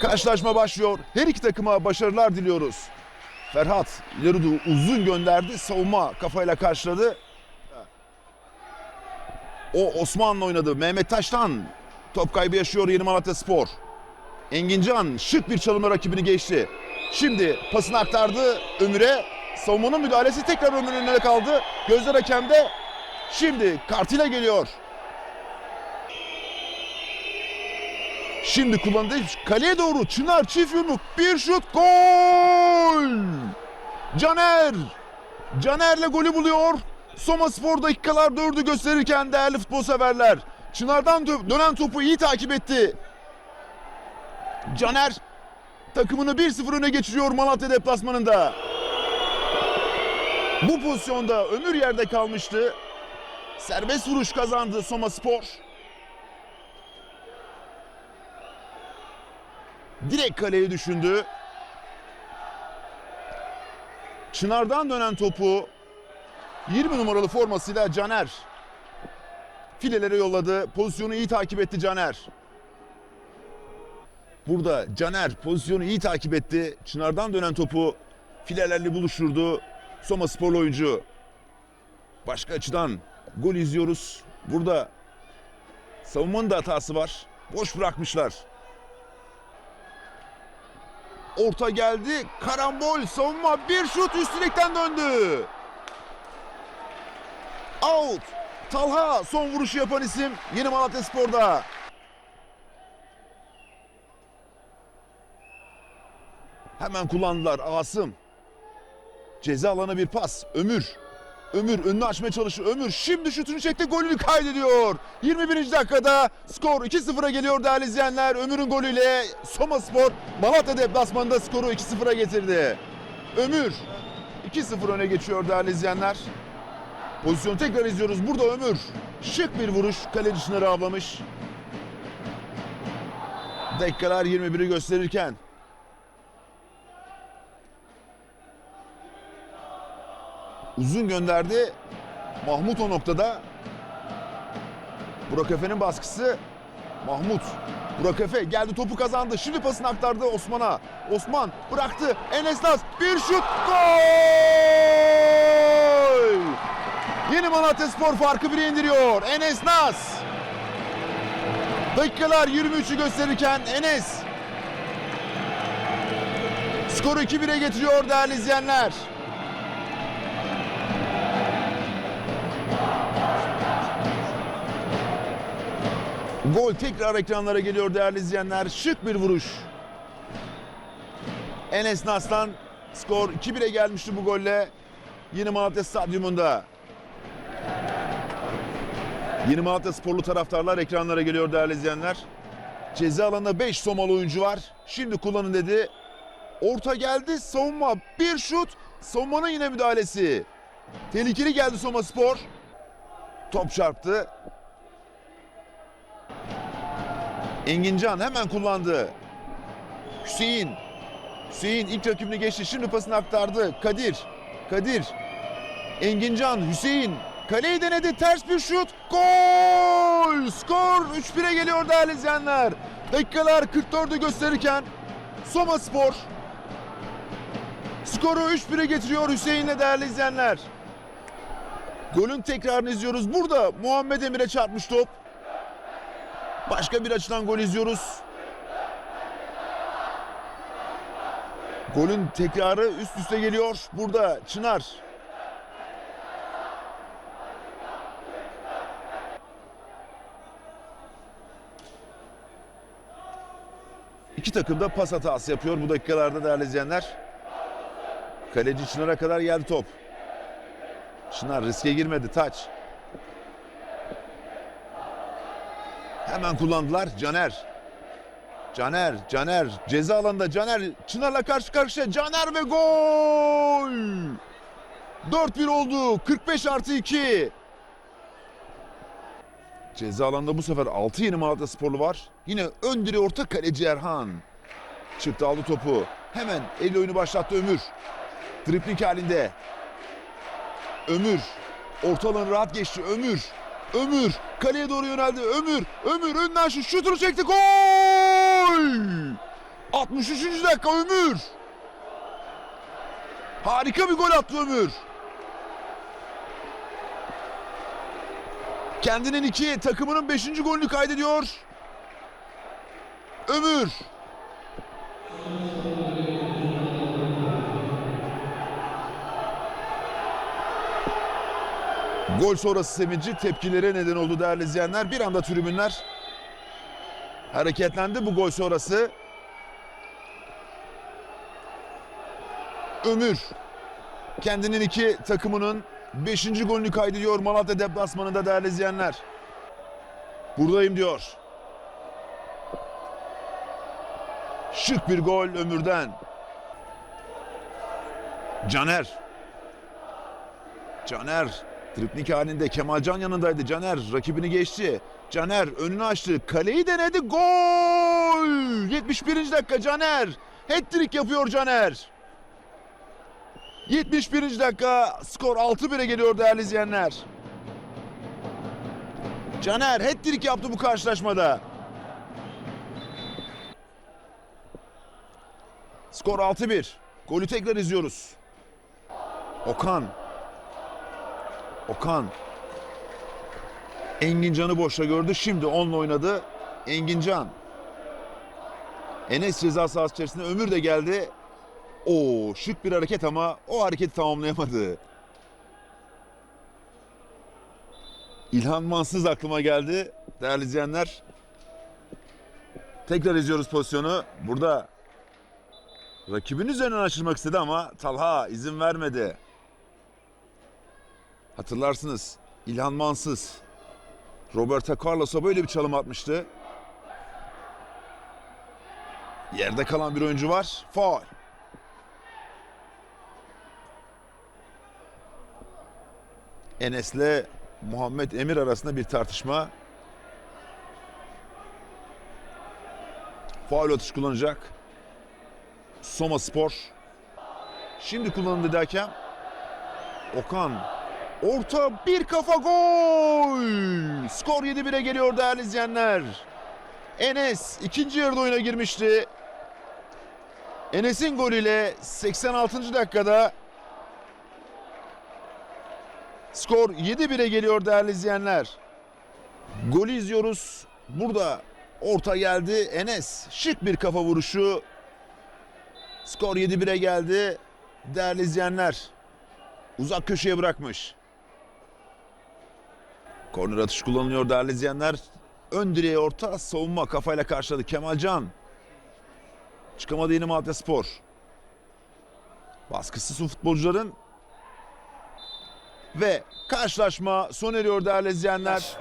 Karşılaşma başlıyor. Her iki takıma başarılar diliyoruz. Ferhat ileri uzun gönderdi. Savunma kafayla karşıladı. O Osman'la oynadı. Mehmet Taş'tan top kaybı yaşıyor Yeni Malatya Spor. Engincan şık bir çalımla rakibini geçti. Şimdi pasını aktardı Ömür'e. Savunmanın müdahalesi tekrar Ömür'ün önüne kaldı. Gözler hakemde. Şimdi kartıyla geliyor. Şimdi kullandı. Kaleye doğru Çınar çift yumruk. Bir şut gol. Caner. Caner'le golü buluyor. Soma Spor dakikalar dördü gösterirken değerli futbol severler. Çınar'dan dö- dönen topu iyi takip etti. Caner takımını 1-0 öne geçiriyor Malatya deplasmanında. Bu pozisyonda Ömür yerde kalmıştı. Serbest vuruş kazandı Soma Spor. Direkt kaleye düşündü. Çınar'dan dönen topu 20 numaralı formasıyla Caner filelere yolladı. Pozisyonu iyi takip etti Caner. Burada Caner pozisyonu iyi takip etti. Çınar'dan dönen topu filelerle buluşturdu. Soma sporlu oyuncu. Başka açıdan gol izliyoruz. Burada savunmanın da hatası var. Boş bırakmışlar. Orta geldi. Karambol savunma bir şut üst direkten döndü. Out. Talha son vuruşu yapan isim Yeni Malatya Spor'da. Hemen kullandılar Asım. Ceza alana bir pas. Ömür. Ömür önünü açmaya çalışıyor. Ömür şimdi şutunu çekti golünü kaydediyor. 21. dakikada skor 2-0'a geliyor değerli izleyenler. Ömür'ün golüyle Soma Spor Malatya deplasmanında skoru 2-0'a getirdi. Ömür 2-0 öne geçiyor değerli izleyenler. Pozisyonu tekrar izliyoruz. Burada Ömür. Şık bir vuruş. Kaleci Çınar'ı avlamış. Dakikalar 21'i gösterirken uzun gönderdi. Mahmut o noktada. Burak Efe'nin baskısı. Mahmut. Burak Efe geldi topu kazandı. Şimdi pasını aktardı Osman'a. Osman bıraktı. Enes Naz bir şut. Gol! Yeni Malatya Spor farkı bire indiriyor. Enes Naz. Dakikalar 23'ü gösterirken Enes skoru 2-1'e getiriyor değerli izleyenler. Gol tekrar ekranlara geliyor değerli izleyenler. Şık bir vuruş. Enes Naslan skor 2-1'e gelmişti bu golle. Yeni Malatya Stadyumunda. Yeni Malatya sporlu taraftarlar ekranlara geliyor değerli izleyenler. Ceza alanında 5 Somalı oyuncu var. Şimdi kullanın dedi. Orta geldi savunma bir şut. Savunmanın yine müdahalesi. Tehlikeli geldi Soma Spor. Top çarptı. Engincan hemen kullandı. Hüseyin. Hüseyin ilk rakibini geçti. Şimdi pasını aktardı. Kadir. Kadir. Engincan. Hüseyin. Kaleyi denedi. Ters bir şut. Gol! Skor 3-1'e geliyor değerli izleyenler. Dakikalar 44'ü gösterirken Soma Spor skoru 3-1'e getiriyor Hüseyin'le değerli izleyenler. Golün tekrarını izliyoruz. Burada Muhammed Emir'e çarpmış top. Başka bir açıdan gol izliyoruz. Golün tekrarı üst üste geliyor. Burada Çınar. İki takım da pas hatası yapıyor bu dakikalarda değerli izleyenler. Kaleci Çınar'a kadar geldi top. Çınar riske girmedi. Taç. Hemen kullandılar. Caner. Caner, Caner. Ceza alanında Caner. Çınar'la karşı karşıya. Caner ve gol! 4-1 oldu. 45 artı 2. Ceza alanında bu sefer 6 yeni Malatya sporlu var. Yine ön direğe orta kaleci Erhan. Çıktı aldı topu. Hemen el oyunu başlattı Ömür. Dripling halinde. Ömür. Orta rahat geçti. Ömür. Ömür. Kaleye doğru yöneldi. Ömür. Ömür önden şu şutunu çekti. Gol! 63. dakika Ömür. Harika bir gol attı Ömür. Kendinin iki, takımının beşinci golünü kaydediyor. Ömür. Gol sonrası sevinci tepkilere neden oldu değerli izleyenler. Bir anda tribünler hareketlendi bu gol sonrası. Ömür kendinin iki takımının 5. golünü kaydediyor Malatya deplasmanında değerli izleyenler. Buradayım diyor. Şık bir gol Ömür'den. Caner. Caner triplik halinde Kemalcan yanındaydı. Caner rakibini geçti. Caner önünü açtı. Kaleyi denedi. Gol! 71. dakika Caner. Hat-trick yapıyor Caner. 71. dakika skor 6-1'e geliyor değerli izleyenler. Caner hat-trick yaptı bu karşılaşmada. Skor 6-1. Golü tekrar izliyoruz. Okan. Okan. Engincan'ı boşta gördü. Şimdi onunla oynadı. Engincan. Enes ceza sahası içerisinde Ömür de geldi. Oo şık bir hareket ama o hareketi tamamlayamadı. İlhan Mansız aklıma geldi. Değerli izleyenler. Tekrar izliyoruz pozisyonu. Burada rakibin üzerinden açılmak istedi ama Talha izin vermedi. Hatırlarsınız İlhan Mansız Roberto Carlos'a böyle bir çalım atmıştı. Yerde kalan bir oyuncu var. Faul. Enes'le Muhammed Emir arasında bir tartışma. Faul atış kullanacak. Soma Spor. Şimdi kullanıldı derken Okan orta bir kafa gol. Skor 7-1'e geliyor değerli izleyenler. Enes ikinci yarıda oyuna girmişti. Enes'in golüyle 86. dakikada Skor 7-1'e geliyor değerli izleyenler. Golü izliyoruz. Burada orta geldi. Enes şık bir kafa vuruşu. Skor 7-1'e geldi. Değerli izleyenler. Uzak köşeye bırakmış. Korner atış kullanılıyor değerli izleyenler. Ön direğe orta savunma kafayla karşıladı Kemalcan. Çıkamadı yine Malatya Spor. Baskısı futbolcuların ve karşılaşma son eriyor değerli izleyenler.